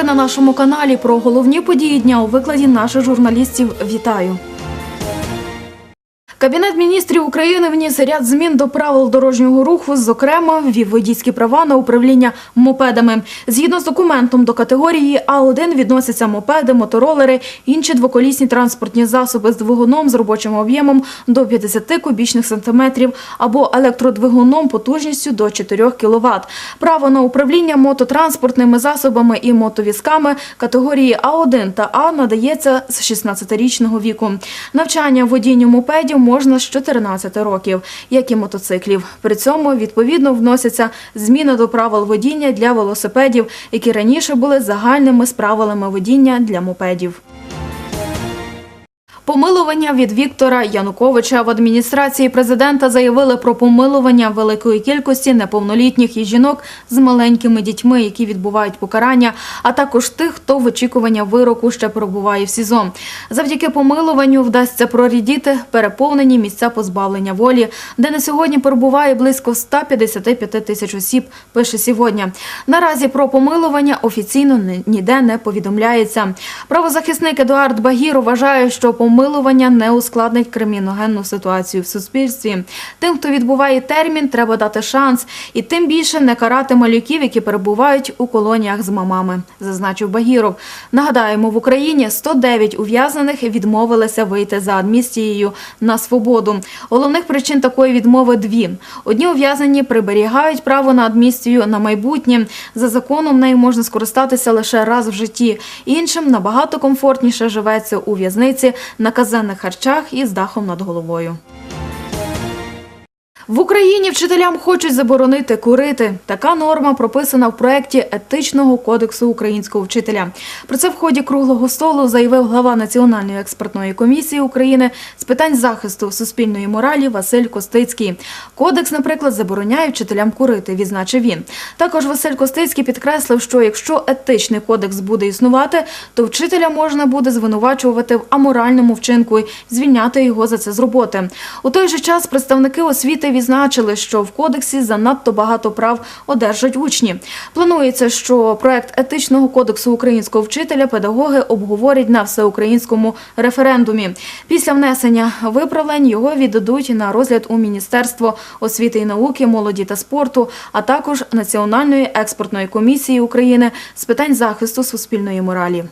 ви на нашому каналі про головні події дня у викладі наших журналістів. Вітаю! Кабінет міністрів України вніс ряд змін до правил дорожнього руху, зокрема, ввів водійські права на управління мопедами. Згідно з документом до категорії А1 відносяться мопеди, моторолери, інші двоколісні транспортні засоби з двигуном з робочим об'ємом до 50 кубічних сантиметрів або електродвигуном потужністю до 4 кВт. Право на управління мототранспортними засобами і мотовізками категорії А1 та А надається з 16-річного віку. Навчання водінню мопедів можна з 14 років, як і мотоциклів. При цьому відповідно вносяться зміни до правил водіння для велосипедів, які раніше були загальними з правилами водіння для мопедів. Помилування від Віктора Януковича в адміністрації президента заявили про помилування великої кількості неповнолітніх і жінок з маленькими дітьми, які відбувають покарання, а також тих, хто в очікування вироку ще перебуває в СІЗО. Завдяки помилуванню вдасться прорідіти переповнені місця позбавлення волі, де на сьогодні перебуває близько 155 тисяч осіб. Пише сьогодні. Наразі про помилування офіційно ніде не повідомляється. Правозахисник Едуард Багір вважає, що помилування не ускладнить криміногенну ситуацію в суспільстві. Тим, хто відбуває термін, треба дати шанс, і тим більше не карати малюків, які перебувають у колоніях з мамами, зазначив Багіров. Нагадаємо, в Україні 109 ув'язнених відмовилися вийти за адмістією на свободу. Головних причин такої відмови дві: одні ув'язнені приберігають право на адмістію на майбутнє. За законом нею можна скористатися лише раз в житті. Іншим набагато комфортніше живеться у в'язниці на казенних харчах і з дахом над головою. В Україні вчителям хочуть заборонити курити. Така норма прописана в проєкті етичного кодексу українського вчителя. Про це в ході круглого столу заявив глава Національної експертної комісії України з питань захисту суспільної моралі Василь Костицький. Кодекс, наприклад, забороняє вчителям курити, відзначив він. Також Василь Костицький підкреслив, що якщо етичний кодекс буде існувати, то вчителя можна буде звинувачувати в аморальному вчинку і звільняти його за це з роботи. У той же час представники освіти відзначили, що в кодексі занадто багато прав одержать учні. Планується, що проект етичного кодексу українського вчителя педагоги обговорять на всеукраїнському референдумі. Після внесення виправлень його віддадуть на розгляд у Міністерство освіти і науки, молоді та спорту, а також Національної експортної комісії України з питань захисту суспільної моралі.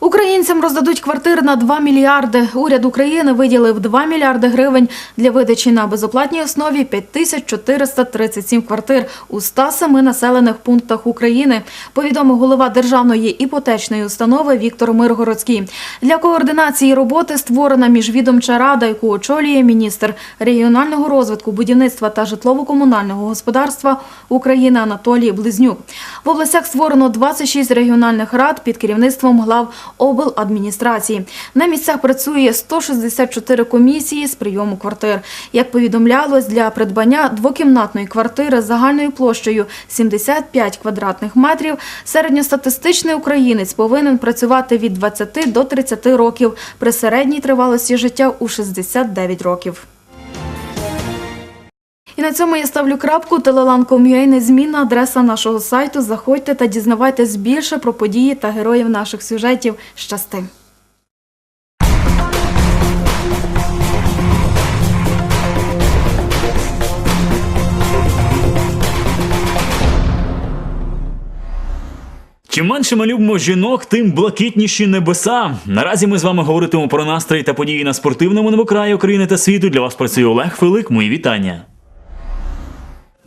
Українцям роздадуть квартир на 2 мільярди. Уряд України виділив 2 мільярди гривень для видачі на безоплатній основі 5437 квартир у 107 населених пунктах України, повідомив голова Державної іпотечної установи Віктор Миргородський. Для координації роботи створена міжвідомча рада, яку очолює міністр регіонального розвитку, будівництва та житлово-комунального господарства України Анатолій Близнюк. В областях створено 26 регіональних рад під керівництвом глав обладміністрації. На місцях працює 164 комісії з прийому квартир. Як повідомлялось, для придбання двокімнатної квартири з загальною площею 75 квадратних метрів середньостатистичний українець повинен працювати від 20 до 30 років при середній тривалості життя у 69 років. І на цьому я ставлю крапку. Телеланком.ua – незмінна адреса нашого сайту. Заходьте та дізнавайтесь більше про події та героїв наших сюжетів. Щасти! Чим менше ми любимо жінок, тим блакитніші небеса. Наразі ми з вами говоритимемо про настрій та події на спортивному небокраї України та світу. Для вас працює Олег Филик. Мої вітання.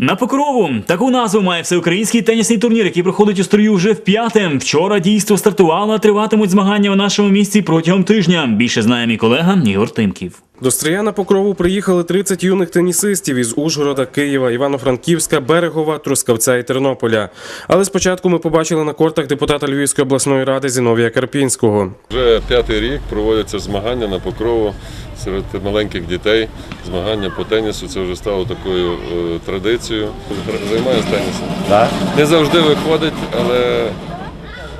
На покрову таку назву має всеукраїнський тенісний турнір, який проходить у строю вже в п'яте. Вчора дійство стартувало, триватимуть змагання у нашому місті протягом тижня. Більше знає мій колега Ігор Тимків. До Стрия на покрову приїхали 30 юних тенісистів із Ужгорода, Києва, Івано-Франківська, Берегова, Трускавця і Тернополя. Але спочатку ми побачили на кортах депутата Львівської обласної ради Зіновія Карпінського. Вже п'ятий рік проводяться змагання на покрову серед маленьких дітей. Змагання по тенісу це вже стало такою е, традицією. Займаюся тенісом. Не завжди виходить, але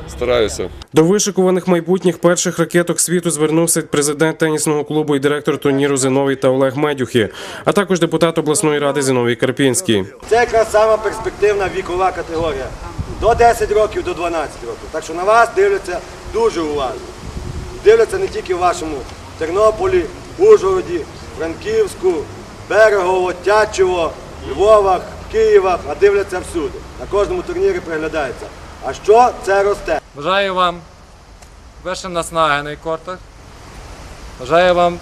стараюся. До вишикуваних майбутніх перших ракеток світу звернувся президент тенісного клубу і директор турніру Зиновій та Олег Медюхи, а також депутат обласної ради Зіновій Карпінський. Це якраз сама перспективна вікова категорія. до 10 років, до 12 років. Так що на вас дивляться дуже уважно. Дивляться не тільки в вашому Тернополі, Ужгороді, Франківську, Берегово, Тячево, Львовах, Києвах, а дивляться всюди. На кожному турнірі приглядається. А що це росте? Бажаю вам перше наснаги на кортах. Бажаю вам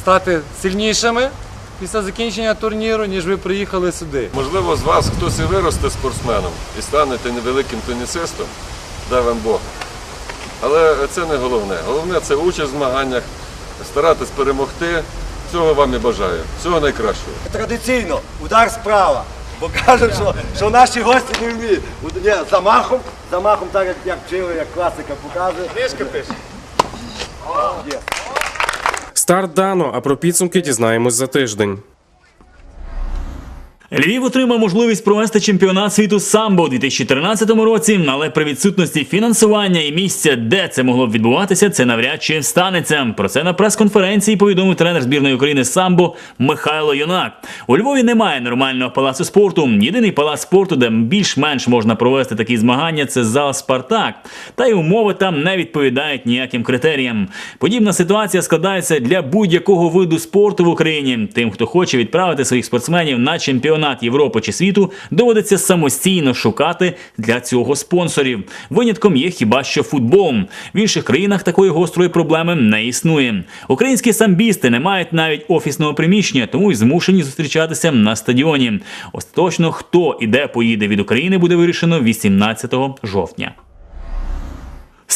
стати сильнішими після закінчення турніру, ніж ви приїхали сюди. Можливо, з вас хтось і виросте спортсменом і станете невеликим тенісистом, дай вам Бог. Але це не головне. Головне це участь в змаганнях, старатись перемогти. Цього вам і бажаю. Всього найкращого. Традиційно удар справа. Бо кажуть, що, що наші гості не вміють. Ні, замахом, замахом, так як, як вчили, як класика показує. Книжка пише. Старт дано, а про підсумки дізнаємось за тиждень. Львів отримав можливість провести чемпіонат світу самбо у 2013 році, але при відсутності фінансування і місця, де це могло б відбуватися, це навряд чи станеться. Про це на прес-конференції повідомив тренер збірної України самбо Михайло Юнак. У Львові немає нормального палацу спорту. Єдиний палац спорту, де більш-менш можна провести такі змагання, це зал Спартак. Та й умови там не відповідають ніяким критеріям. Подібна ситуація складається для будь-якого виду спорту в Україні. Тим, хто хоче відправити своїх спортсменів на чемпіонат Європи чи світу, доводиться самостійно шукати для цього спонсорів. Винятком є хіба що футбол. В інших країнах такої гострої проблеми не існує. Українські самбісти не мають навіть офісного приміщення, тому й змушені зустрічатися на стадіоні. Остаточно, хто і де поїде від України, буде вирішено 18 жовтня.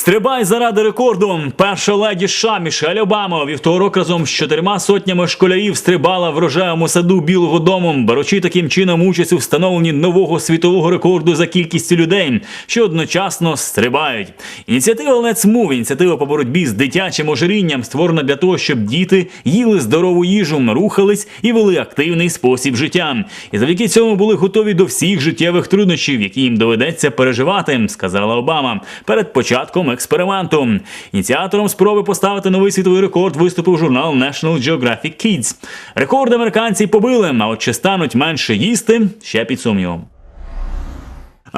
Стрибай заради рекорду. Перша леді США Мішель Обама вівторок разом з чотирма сотнями школярів стрибала в рожевому саду Білого Дому, беручи таким чином участь у встановленні нового світового рекорду за кількістю людей, що одночасно стрибають. Ініціатива Let's Move, ініціатива по боротьбі з дитячим ожирінням, створена для того, щоб діти їли здорову їжу, рухались і вели активний спосіб життя. І завдяки цьому були готові до всіх життєвих труднощів, які їм доведеться переживати, сказала Обама перед початком експерименту. Ініціатором спроби поставити новий світовий рекорд виступив журнал National Geographic Kids. Рекорд американці побили, а от чи стануть менше їсти ще під сумнівом.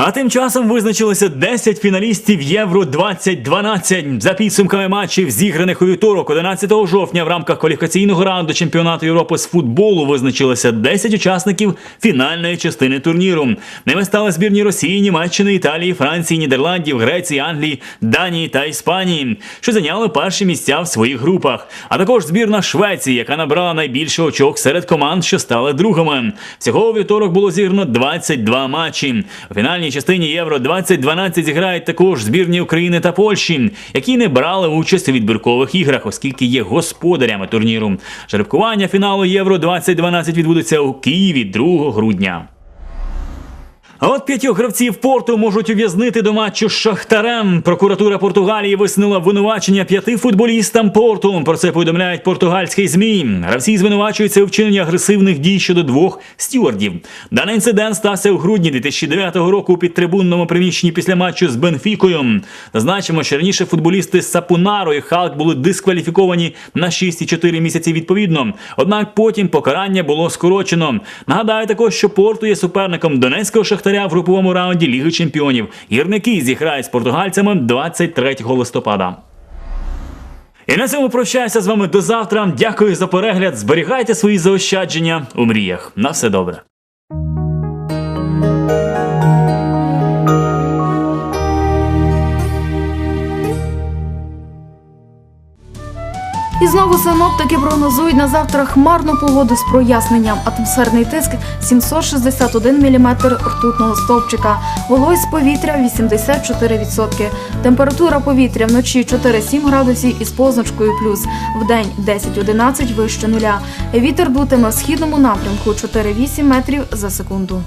А тим часом визначилося 10 фіналістів Євро 2012 за підсумками матчів, зіграних у вівторок, 11 жовтня, в рамках кваліфікаційного раунду чемпіонату Європи з футболу визначилося 10 учасників фінальної частини турніру. Ними стали збірні Росії, Німеччини, Італії, Франції, Нідерландів, Греції, Англії, Данії та Іспанії, що зайняли перші місця в своїх групах. А також збірна Швеції, яка набрала найбільше очок серед команд, що стали другими. Всього у вівторок було зіграно 22 матчі. У фінальній частині Євро 2012 зіграють також збірні України та Польщі, які не брали участь у відбіркових іграх, оскільки є господарями турніру. Жеребкування фіналу Євро 2012 відбудеться у Києві 2 грудня. От п'ятьох гравців порту можуть ув'язнити до матчу з Шахтарем. Прокуратура Португалії висунула обвинувачення п'яти футболістам порту. Про це повідомляють португальські змі. Гравці звинувачуються у вчиненні агресивних дій щодо двох стюардів. Даний інцидент стався у грудні 2009 року у підтрибунному приміщенні після матчу з Бенфікою. Зазначимо, що раніше футболісти Сапунаро і Халк були дискваліфіковані на 6 і 4 місяці відповідно. Однак потім покарання було скорочено. Нагадаю також, що порту є суперником Донецького Шахтаря в груповому раунді Ліги Чемпіонів. Гірники зіграють з португальцями 23 листопада. І на цьому прощаюся з вами до завтра. Дякую за перегляд. Зберігайте свої заощадження у мріях. На все добре. І знову синоптики прогнозують на завтра хмарну погоду з проясненням. Атмосферний тиск 761 мм ртутного стовпчика, вологість повітря 84%. Температура повітря вночі 4-7 градусів із позначкою плюс, вдень 10-11 вище нуля. Вітер дутиме в східному напрямку 4-8 метрів за секунду.